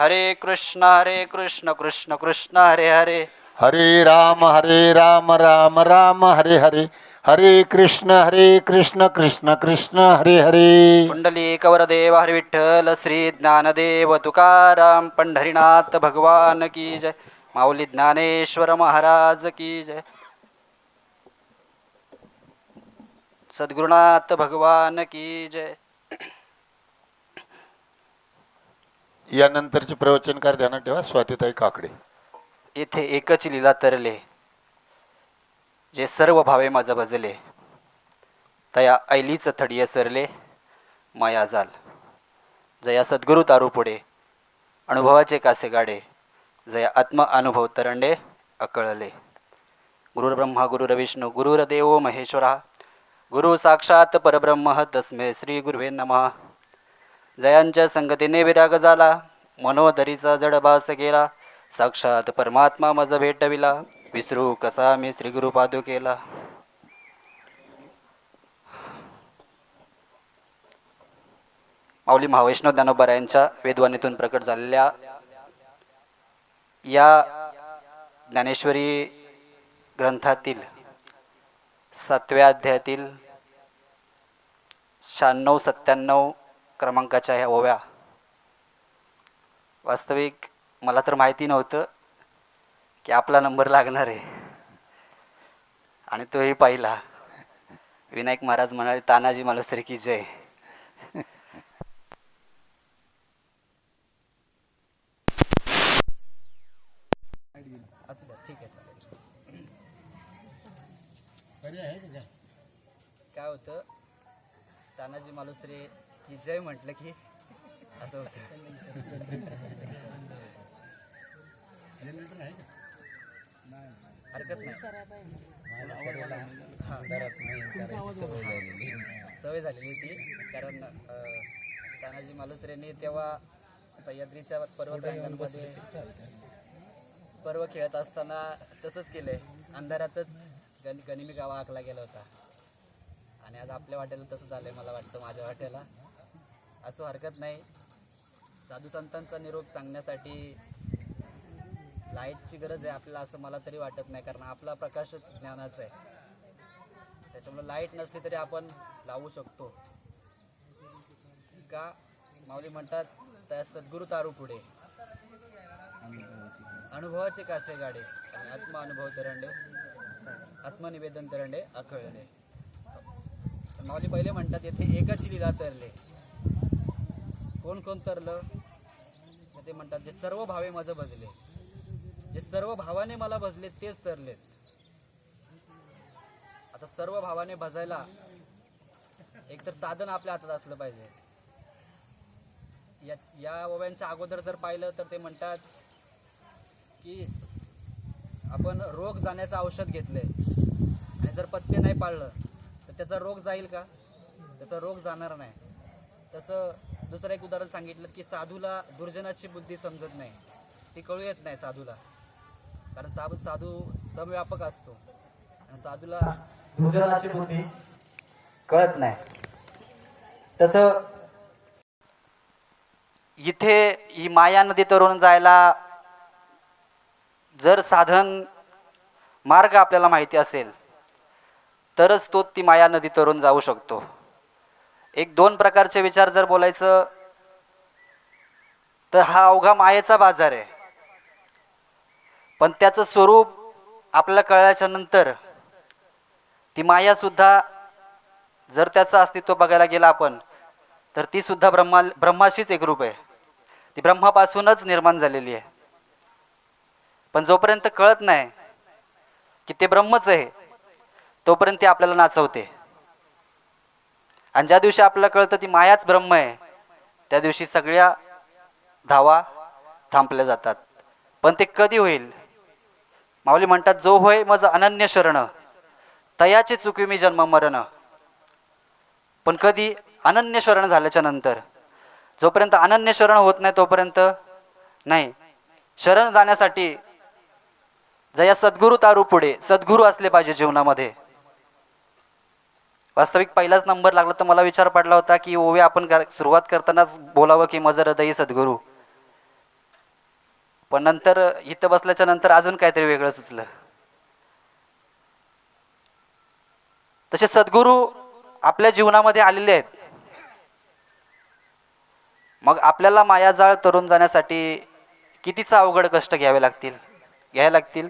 हरे कृष्ण हरे कृष्ण कृष्ण कृष्ण हरे हरे। हरे राम हरे राम राम राम हरे हरे। हरे कृष्ण हरे कृष्ण कृष्ण कृष्ण हरे हरे। कुंडली कवरदेव हरी विठ्ठल श्री ज्ञानदेव तुकाराम पंढरीनाथ भगवान की जय। माऊली ज्ञानेश्वर महाराज की जय। सद्गुरुनाथ भगवान की जय। यानंतरचे प्रवचनकार ध्यानात ठेवा स्वातीताई काकडे. येथे एकच लीला तरले जे सर्व भावे माझं भजले. तया ऐलीच थडिय सरले माया जाल. जया सद्गुरु तारू पुढे अनुभवाचे कासे गाडे. जया आत्म अनुभव तरंडे अकळले. गुरुर्ब्रह्मा गुरुरविष्णू गुरुर्देव महेश्वरा. गुरु साक्षात परब्रह्म तस्मे श्री गुरुवे नमः. जयांच्या संगतीने विराग झाला. मनोदरीचा जडभास गेला साक्षात परमात्मा मज भेटविला. विसरू कसा मी श्री गुरु पादुकेला माऊली महावैष्णव ज्ञानोबा यांच्या वेदवाणीतून प्रकट झालेल्या या ज्ञानेश्वरी ग्रंथातील सातव्या अध्यायातील शहाण्णव सत्त्याण्णव क्रमांकाच्या ह्या ओव्या. वास्तविक मला तर माहिती नव्हतं की आपला नंबर लागणार आहे. आणि तोही पाहिला. विनायक महाराज म्हणाले तानाजी मालुसरे की जय. चालेल काय होतं? तानाजी मालुसरे की जय म्हटलं की असं होतं. हरकत नाही. सवय झालेली होती कारण तानाजी मालुसरेंनी तेव्हा सह्याद्रीच्या पर्वतरांगांमध्ये पर्व खेळत असताना तसंच केलंय. अंधारातच गण गनिमी गावा आखला गेला होता. आणि आज आपल्या वाट्याला तसं झालंय मला वाटतं माझ्या वाट्याला असं हरकत नाही. साधू संतांचा निरोप सांगण्यासाठी लाईटची गरज आहे आपल्याला असं मला तरी वाटत नाही कारण आपला प्रकाशच ज्ञानाचा आहे. त्याच्यामुळे लाइट नसली तरी आपण लावू शकतो. का? माऊली म्हणतात त्या सद्गुरु तारू पुढे. अनुभवाचे कासे गाडे आणि आत्म अनुभव तरंडे आत्मनिवेदन तरंडे आखळले माऊली पहिले म्हणतात येथे एकच लिला तरले. कोण कोण तरलं? तर ते म्हणतात जे सर्व भावे माझं भजले जे सर्व भावाने मला भजले तेच तरलेत. आता सर्व भावाने भजायला एक तर साधन आपल्या हातात असलं पाहिजे. या या ओव्यांच्या अगोदर जर पाहिलं तर ते म्हणतात की आपण रोग जाण्याचं औषध घेतलंय आणि जर पत्ते नाही पाळलं तर त्याचा रोग जाईल का? त्याचा रोग जाणार नाही. तसं दुसरं एक उदाहरण सांगितलं की साधूला दुर्जनाची बुद्धी समजत नाही. ती कळू येत नाही साधूला. कारण साधू साधू समव्यापक असतो. आणि साधूला दुर्जनाची बुद्धी कळत नाही. तसं इथे ही माया नदी तरुण जायला जर साधन मार्ग आपल्याला माहिती असेल तरच तो ती माया नदी तरुण जाऊ शकतो. एक दोन प्रकारचे विचार जर बोलायचं तर हा अवघा मायेचा बाजार आहे. पण त्याचं स्वरूप आपल्याला कळल्याच्या नंतर ती माया सुद्धा जर त्याचं अस्तित्व बघायला गेलं आपण तर ती सुद्धा ब्रह्मा ब्रह्माशीच एक रूप आहे. ती ब्रह्मापासूनच निर्माण झालेली आहे. पण जोपर्यंत कळत नाही की ते ब्रह्मच आहे तोपर्यंत ती आपल्याला नाचवते. आणि ज्या दिवशी आपल्याला कळतं ती मायाच ब्रह्म आहे त्या दिवशी सगळ्या धावा थांबल्या जातात. पण ते कधी होईल? माऊली म्हणतात जो होय मज अनन्य शरण तयाचे चुकी मी जन्म मरण. पण कधी अनन्य शरण झाल्याच्यानंतर जोपर्यंत अनन्य शरण होत नाही तोपर्यंत नाही. शरण जाण्यासाठी जया सद्गुरू तारू पुढे सद्गुरू असले पाहिजे जीवनामध्ये. वास्तविक पहिलाच नंबर लागला तर मला विचार पडला होता की ओवे आपण सुरुवात करतानाच बोलावं की मज हृदयी सद्गुरू. पण नंतर इथं बसल्याच्या नंतर अजून काहीतरी वेगळं सुचलं. तसे सद्गुरू आपल्या जीवनामध्ये आलेले आहेत. मग आपल्याला मायाजाळ तरुण जाण्यासाठी कितीचा अवघड कष्ट घ्यावे लागतील? घ्यायला लागतील?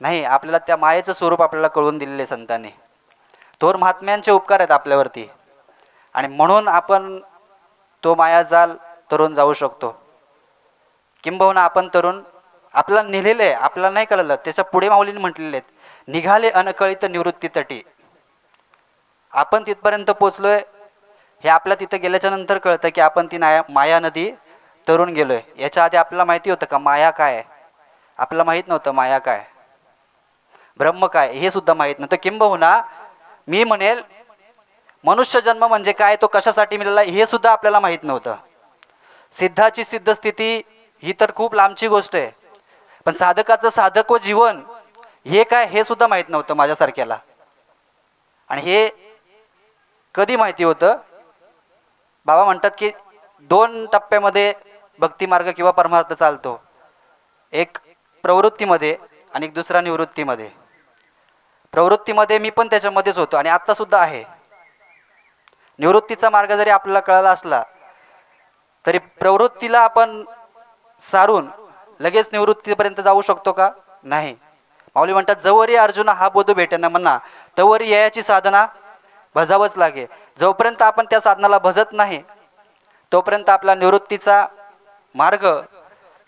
नाही आपल्याला त्या मायेचं स्वरूप आपल्याला कळून दिलेले संतांनी. थोर महात्म्यांचे उपकार आहेत आपल्यावरती. आणि म्हणून आपण तो मायाजाल तरुण जाऊ शकतो. किंबहुना आपण तरुण आपला नेलेलं आहे आपल्याला नाही कळलं त्याच्या पुढे माऊलीने म्हटलेले आहेत निघाले अनकळीत निवृत्ती तटी आपण तिथपर्यंत पोचलोय हे आपल्या तिथं गेल्याच्यानंतर कळतं की आपण ती नाया माया नदी तरुण गेलोय. याच्या आधी आपल्याला माहिती होतं का माया काय आहे? आपल्याला माहीत नव्हतं माया काय ब्रह्म काय हे सुद्धा माहीत नव्हतं. किंबहुना मी म्हणेल मनुष्य जन्म म्हणजे काय तो कशासाठी मिळाला हे सुद्धा आपल्याला माहीत नव्हतं. सिद्धाची सिद्ध स्थिती ही तर खूप लांबची गोष्ट आहे. पण साधकाचं साधक व जीवन हे काय हे सुद्धा माहीत नव्हतं माझ्यासारख्याला. आणि हे कधी माहिती होतं? बाबा म्हणतात की दोन टप्प्यामध्ये भक्तिमार्ग किंवा परमार्थ चालतो. एक प्रवृत्तीमध्ये आणि एक दुसरा निवृत्तीमध्ये. प्रवृत्तीमध्ये मी पण त्याच्यामध्येच होतो आणि आत्तासुद्धा आहे. निवृत्तीचा मार्ग जरी आपल्याला कळाला असला तरी प्रवृत्तीला आपण सारून लगेच निवृत्तीपर्यंत जाऊ शकतो का? नाही. माऊली म्हणतात जवरी अर्जुना हा बोध भेटेना म्हणा. तवरी याची साधना भजावंच लागे. जोपर्यंत आपण त्या साधनाला भजत नाही तोपर्यंत आपला निवृत्तीचा मार्ग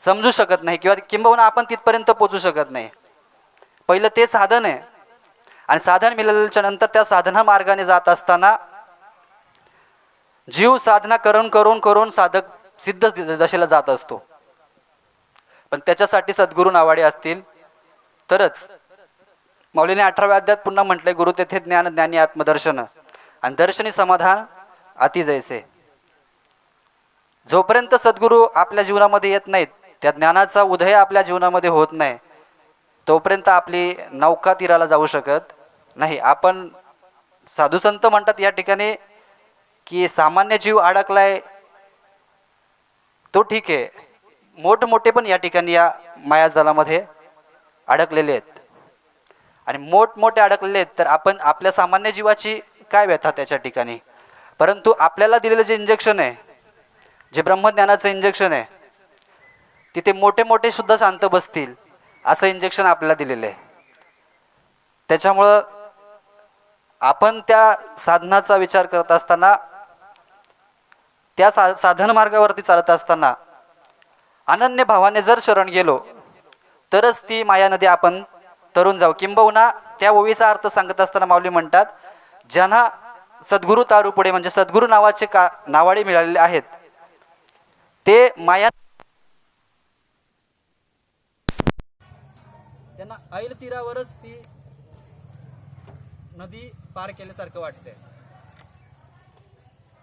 समजू शकत नाही किंवा किंबहुना आपण तिथपर्यंत पोचू शकत नाही. पहिलं ते साधन आहे. आणि साधन मिळाल्याच्या नंतर त्या साधना मार्गाने जात असताना जीव साधना करून करून करून साधक सिद्ध दशेला जात असतो. पण त्याच्यासाठी सद्गुरू नावाडे असतील. तरच मौलीने अठराव्या अध्यात पुन्हा म्हटले गुरु तेथे ज्ञान ज्ञानी आत्मदर्शन आणि दर्शनी समाधान अति जैसे. जोपर्यंत सद्गुरू आपल्या जीवनामध्ये येत नाहीत त्या ज्ञानाचा उदय आपल्या जीवनामध्ये होत नाही तोपर्यंत आपली नौका तीराला जाऊ शकत नाही. आपण साधू संत म्हणतात या ठिकाणी की सामान्य जीव अडकलाय तो ठीक आहे. मोठमोठे पण या ठिकाणी या मायाजालामध्ये अडकलेले आहेत. आणि मोठमोठे अडकलेले आहेत तर आपण आपल्या सामान्य जीवाची काय व्यथा त्याच्या ठिकाणी? परंतु आपल्याला दिलेलं जे इंजेक्शन आहे जे ब्रह्मज्ञानाचं इंजेक्शन आहे तिथे मोठे मोठे सुद्धा शांत बसतील. असं इंजेक्शन आपल्याला दिलेलं आहे. त्याच्यामुळं आपण त्या साधनाचा विचार करत असताना त्या सा साधन मार्गावरती चालत असताना अनन्य भावाने जर शरण गेलो तरच ती माया नदी आपण तरुण जाऊ. किंबहुना त्या ओवीचा अर्थ सांगत असताना माऊली म्हणतात ज्यांना सद्गुरू तारू पुढे म्हणजे सद्गुरू नावाचे का नावाडे मिळालेले आहेत ते माया त्यांना ऐल तीरावरच ती नदी पार केल्यासारखं वाटतंय.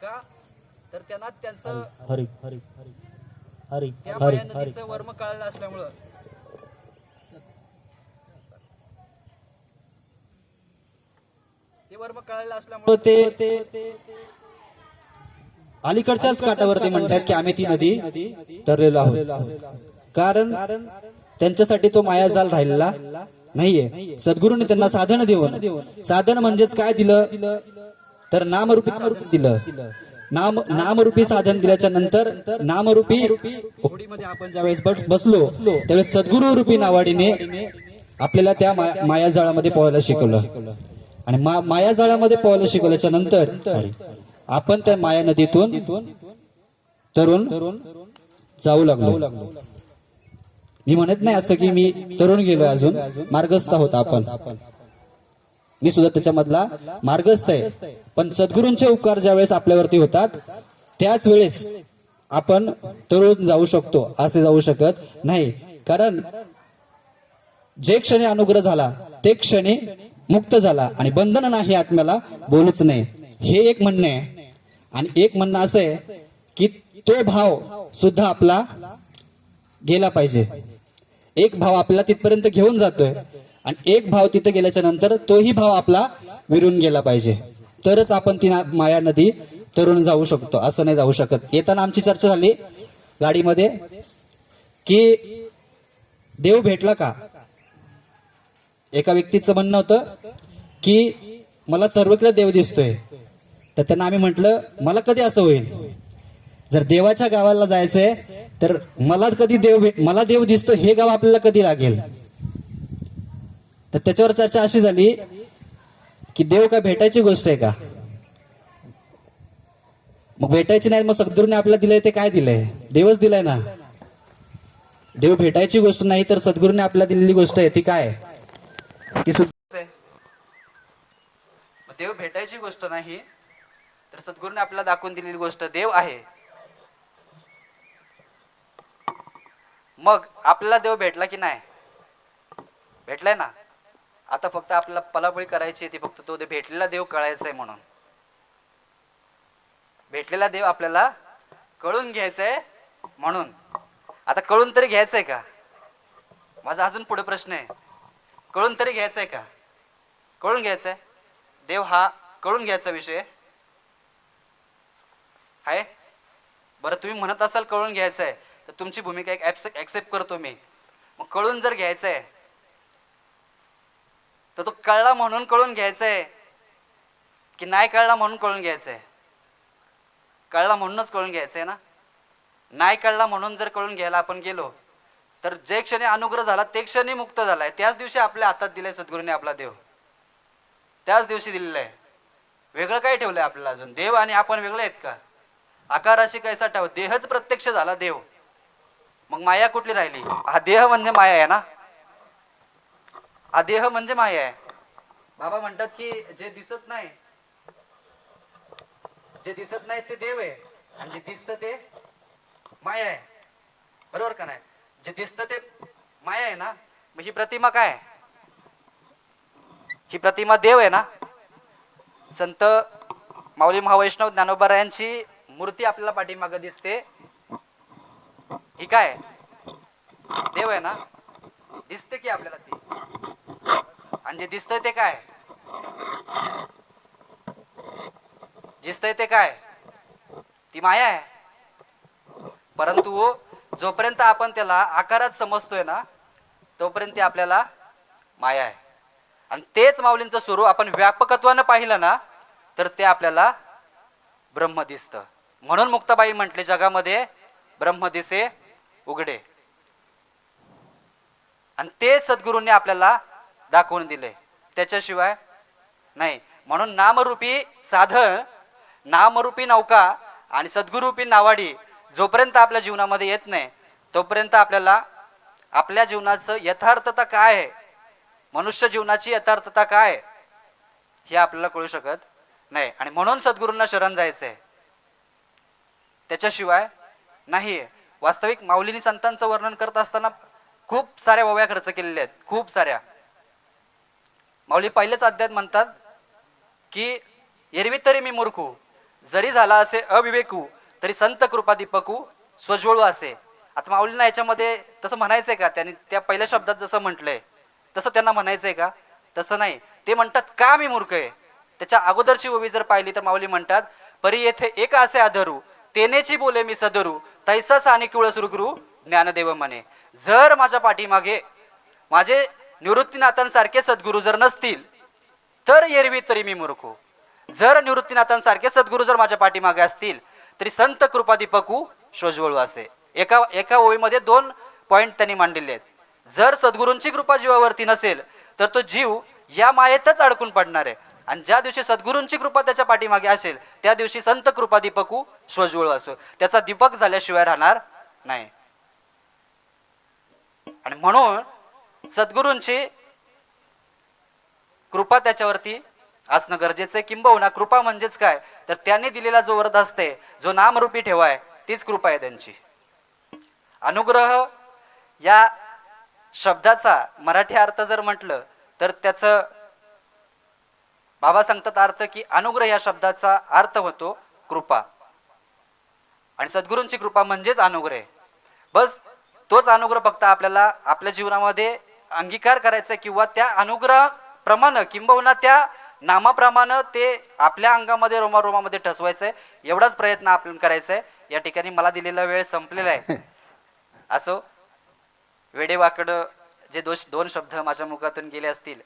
का? तर त्यांना त्यांचं हरी हरी हरी हरी त्या हरी माया नदीचं वर्म कळलं असल्यामुळं. ते वर्म कळलं असल्यामुळं ते अलीकडच्याच काठावरती म्हणतात की आम्ही ती नदी तरलेलो आहोत. कारण त्यांच्यासाठी तो मायाजाल राहिलेला नाहीये. सद्गुरूने त्यांना साधन देऊन साधन म्हणजेच काय दिलं? तर नामरूपी दिलं. नाम नामरूपी साधन दिल्याच्या नंतर नामरूपी होडीमध्ये आपण ज्यावेळेस बस- बसलो त्यावेळेस सद्गुरु रूपी नावाडीने आपल्याला त्या मायाजाळामध्ये पोहायला शिकवलं. आणि मा- मायाजाळामध्ये पोहायला शिकवल्याच्या नंतर आपण त्या माया नदीतून तरुण जाऊ लागलो. मी म्हणत नाही असं की मी तरुण गेलोय अजून मार्गस्थ आहोत आपण. मी सुद्धा त्याच्यामधला मार्गस्थ आहे. पण सद्गुरूंचे उपकार ज्या वेळेस आपल्यावरती होतात त्याच वेळेस आपण तरुण जाऊ शकतो असे जाऊ शकत नाही. कारण जे क्षणी अनुग्रह झाला ते क्षणी मुक्त झाला आणि बंधन नाही आत्म्याला बोलूच नाही. हे एक म्हणणं आहे. आणि एक म्हणणं असं आहे की तो भाव सुद्धा आपला गेला पाहिजे. एक भाव आपल्याला तिथपर्यंत घेऊन जातोय. आणि एक भाव तिथे गेल्याच्यानंतर तोही भाव आपला विरून गेला पाहिजे. तरच आपण ती माया नदी तरुण जाऊ शकतो. असं नाही जाऊ शकत. येताना आमची चर्चा झाली गाडीमध्ये की देव भेटला का? एका व्यक्तीचं म्हणणं होतं की मला सर्वकडे देव दिसतोय. तर त्यांना आम्ही म्हटलं मला कधी असं होईल? जर देवाच्या गावाला जायचंय तर मला कधी देव मला देव दिसतो हे गाव आपल्याला कधी लागेल? तर त्याच्यावर चर्चा अशी झाली की देव का भेटायची गोष्ट आहे का? मग भेटायची नाही मग सद्गुरूने आपल्याला दिलंय ते काय दिलंय? देवच दिलाय ना. देव भेटायची गोष्ट नाही तर सद्गुरूने आपल्याला दिलेली गोष्ट आहे ती काय? ती सुद्धा देव भेटायची गोष्ट नाही तर सद्गुरूने आपल्याला दाखवून दिलेली गोष्ट देव आहे. मग आपल्याला देव भेटला की नाही? भेटलाय ना? आता फक्त आपल्याला पलापळी करायची आहे ती फक्त तो दे- भेटलेला देव कळायचा आहे म्हणून. भेटलेला देव आपल्याला कळून घ्यायचंय म्हणून. आता कळून तरी घ्यायचंय का? माझा अजून पुढे प्रश्न आहे. कळून तरी घ्यायचंय का? कळून घ्यायचंय. देव हा कळून घ्यायचा विषय. आहे बरं तुम्ही म्हणत असाल कळून घ्यायचं आहे तर तुमची भूमिका एक ऍक्सेप्ट करतो मी. मग कळून जर घ्यायचं आहे तर तो कळला म्हणून कळून घ्यायचं आहे की नाही कळला म्हणून कळून घ्यायचं आहे कळला म्हणूनच कळून घ्यायचं आहे ना? नाही कळला म्हणून जर कळून घ्यायला आपण गेलो तर जे क्षणी अनुग्रह झाला ते क्षणी मुक्त झालाय. त्याच दिवशी आपल्या हातात दिलाय सद्गुरूने आपला देव. त्याच दिवशी दिलेला आहे वेगळं काय ठेवलंय आपल्याला अजून? देव आणि आपण वेगळे आहेत का? आकाराशी कैसा ठेव? देहच प्रत्यक्ष झाला देव. मग माया कुठली राहिली? हा देह म्हणजे माया आहे ना? हा देह म्हणजे माया आहे. बाबा म्हणतात की जे दिसत नाही जे दिसत नाही ते देव आहे. आणि जे दिसत ते माया आहे. बरोबर का नाही? जे दिसत ते माया आहे ना? मग ही प्रतिमा काय आहे? ही प्रतिमा देव आहे ना? संत माऊली महावैष्णव ज्ञानोबा यांची मूर्ती आपल्याला पाठीमागं दिसते. ही काय आहे? देव आहे ना? दिसते की आपल्याला ती? आणि जे दिसतंय ते काय? दिसतंय ते काय? ती माया आहे. परंतु जोपर्यंत आपण त्याला आकारात समजतोय ना तोपर्यंत ती आपल्याला माया आहे. आणि तेच माऊलींचं स्वरूप आपण व्यापकत्वानं पाहिलं ना तर ते आपल्याला ब्रह्म दिसतं. म्हणून मुक्ताबाई म्हटले जगामध्ये ब्रह्म दिसे उघडे. आणि ते सद्गुरूंनी आपल्याला दाखवून दिले. त्याच्याशिवाय नाही. म्हणून नामरूपी साधन नामरूपी नौका आणि सद्गुरूपी नावाडी जोपर्यंत आपल्या जीवनामध्ये येत नाही तोपर्यंत आपल्याला आपल्या जीवनाचं यथार्थता काय आहे? मनुष्य जीवनाची यथार्थता काय आहे, हे आपल्याला कळू शकत नाही. आणि म्हणून सद्गुरूंना शरण जायचंय. त्याच्याशिवाय नाही वास्तविक माऊलीनी संतांचं वर्णन करत असताना खूप साऱ्या ओव्या खर्च केलेल्या आहेत खूप साऱ्या. माऊली पहिलेच अध्यात म्हणतात की एरवी तरी मी मूर्खू जरी झाला असे अविवेकू तरी संत कृपा दीपकू स्वज्वळू असे. आता माऊलींना याच्यामध्ये तसं म्हणायचंय का? त्यांनी त्या पहिल्या शब्दात जसं म्हटलंय तसं त्यांना म्हणायचंय का? तसं नाही. ते म्हणतात का मी मूर्ख आहे? त्याच्या अगोदरची ओवी जर पाहिली तर माऊली म्हणतात परी येथे एक असे आधरू तेनेची बोले मी सदरू तैसा आणि किवळ ज्ञानदेव म्हणे. जर माझ्या पाठीमागे माझे निवृत्तीनाथांसारखे सद्गुरू जर नसतील तर एरवी तरी मी मूर्खू हो. जर निवृत्तीनाथांसारखे सद्गुरू जर माझ्या पाठीमागे असतील तरी संत कृपादीपकू शोजवळू असे. एका एका ओळीमध्ये दोन पॉईंट त्यांनी मांडलेले आहेत. जर सद्गुरूंची कृपा जीवावरती नसेल तर तो जीव या मायेतच अडकून पडणार आहे. आणि ज्या दिवशी सद्गुरूंची कृपा त्याच्या पाठीमागे असेल त्या दिवशी संत कृपा दीपकू स्वजुळ असो. त्याचा दीपक झाल्याशिवाय राहणार नाही. आणि म्हणून सद्गुरूंची कृपा त्याच्यावरती असणं गरजेचं आहे. किंबहुना कृपा म्हणजेच काय? तर त्यांनी दिलेला जो वरद असते जो नामरूपी ठेवाय तीच कृपा आहे त्यांची. अनुग्रह या शब्दाचा मराठी अर्थ जर म्हटलं तर त्याचं बाबा सांगतात अर्थ की अनुग्रह या शब्दाचा अर्थ होतो कृपा. आणि सद्गुरूंची कृपा म्हणजेच अनुग्रह. बस तोच अनुग्रह फक्त आपल्याला आपल्या जीवनामध्ये अंगीकार करायचा किंवा त्या अनुग्रहाप्रमाणे किंबहुना त्या नामाप्रमाणे ते आपल्या अंगामध्ये रोमारोमामध्ये ठसवायचं आहे. एवढाच प्रयत्न आपण करायचा आहे. या ठिकाणी मला दिलेला वेळ संपलेला आहे. असो वेडेवाकडं जे दोष दोन शब्द माझ्या मुखातून गेले असतील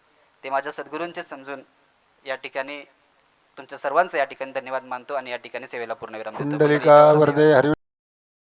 ते माझ्या सद्गुरूंचे समजून या ठिकाणी तुमच्या सर्वांचं या ठिकाणी धन्यवाद मानतो आणि या ठिकाणी सेवेला देतो. कुंडलिका वरदे हरी